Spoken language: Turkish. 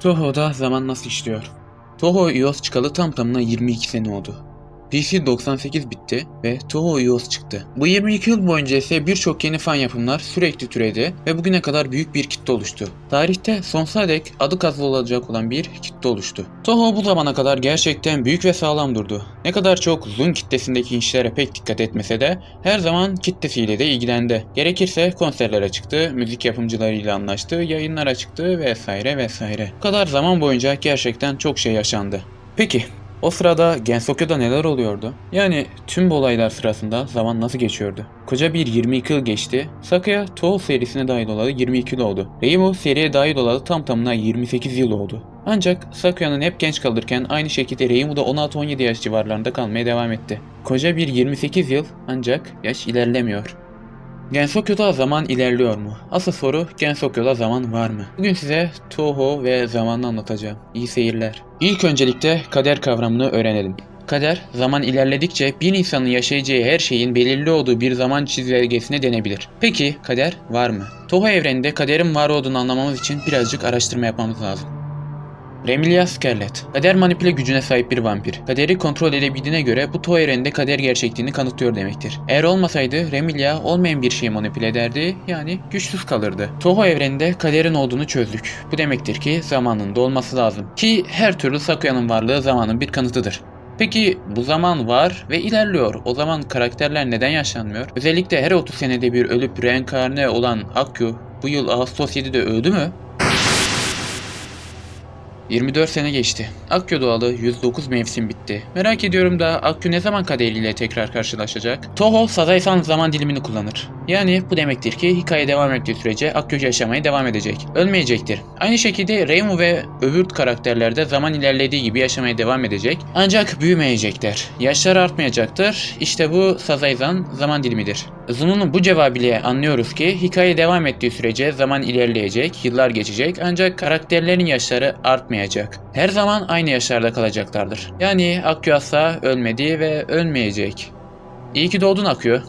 Toho'da zaman nasıl işliyor? Toho iOS çıkalı tam tamına 22 sene oldu. PC 98 bitti ve Toho iOS çıktı. Bu 22 yıl boyunca ise birçok yeni fan yapımlar sürekli türedi ve bugüne kadar büyük bir kitle oluştu. Tarihte sonsuza dek adı kazanılacak olan bir kitle oluştu. Toho bu zamana kadar gerçekten büyük ve sağlam durdu. Ne kadar çok Zun kitlesindeki işlere pek dikkat etmese de her zaman kitlesiyle de ilgilendi. Gerekirse konserlere çıktı, müzik yapımcılarıyla anlaştı, yayınlara çıktı vesaire vesaire. Bu kadar zaman boyunca gerçekten çok şey yaşandı. Peki o sırada Gensokyo'da neler oluyordu? Yani tüm bu olaylar sırasında zaman nasıl geçiyordu? Koca bir 22 yıl geçti. Sakuya Toho serisine dahil olalı 22 yıl oldu. Reimu seriye dahil olalı tam tamına 28 yıl oldu. Ancak Sakuya'nın hep genç kalırken aynı şekilde Reimu da 16-17 yaş civarlarında kalmaya devam etti. Koca bir 28 yıl ancak yaş ilerlemiyor. Gensokyo'da zaman ilerliyor mu? Asıl soru Gensokyo'da zaman var mı? Bugün size Toho ve zamanı anlatacağım. İyi seyirler. İlk öncelikle kader kavramını öğrenelim. Kader, zaman ilerledikçe bir insanın yaşayacağı her şeyin belirli olduğu bir zaman çizelgesine denebilir. Peki kader var mı? Toho evreninde kaderin var olduğunu anlamamız için birazcık araştırma yapmamız lazım. Remilia Scarlet. Kader manipüle gücüne sahip bir vampir. Kaderi kontrol edebildiğine göre bu Toho evreninde kader gerçekliğini kanıtlıyor demektir. Eğer olmasaydı Remilia olmayan bir şeyi manipüle ederdi yani güçsüz kalırdı. Toho evreninde kaderin olduğunu çözdük. Bu demektir ki zamanın da olması lazım. Ki her türlü Sakuya'nın varlığı zamanın bir kanıtıdır. Peki bu zaman var ve ilerliyor. O zaman karakterler neden yaşlanmıyor? Özellikle her 30 senede bir ölüp reenkarne olan Akyu bu yıl Ağustos 7'de öldü mü? 24 sene geçti. Akyu doğalı 109 mevsim bitti. Merak ediyorum da Akyu ne zaman kaderiyle tekrar karşılaşacak? Toho Sazai-san zaman dilimini kullanır. Yani bu demektir ki hikaye devam ettiği sürece Akyu yaşamaya devam edecek. Ölmeyecektir. Aynı şekilde Reimu ve öbür karakterler de zaman ilerlediği gibi yaşamaya devam edecek. Ancak büyümeyecekler. Yaşları artmayacaktır. İşte bu Sazai-san zaman dilimidir. Zun'un bu cevabıyla anlıyoruz ki hikaye devam ettiği sürece zaman ilerleyecek, yıllar geçecek ancak karakterlerin yaşları artmayacak. Her zaman aynı yaşlarda kalacaklardır. Yani Akyu asla ölmedi ve ölmeyecek. İyi ki doğdun Akyu.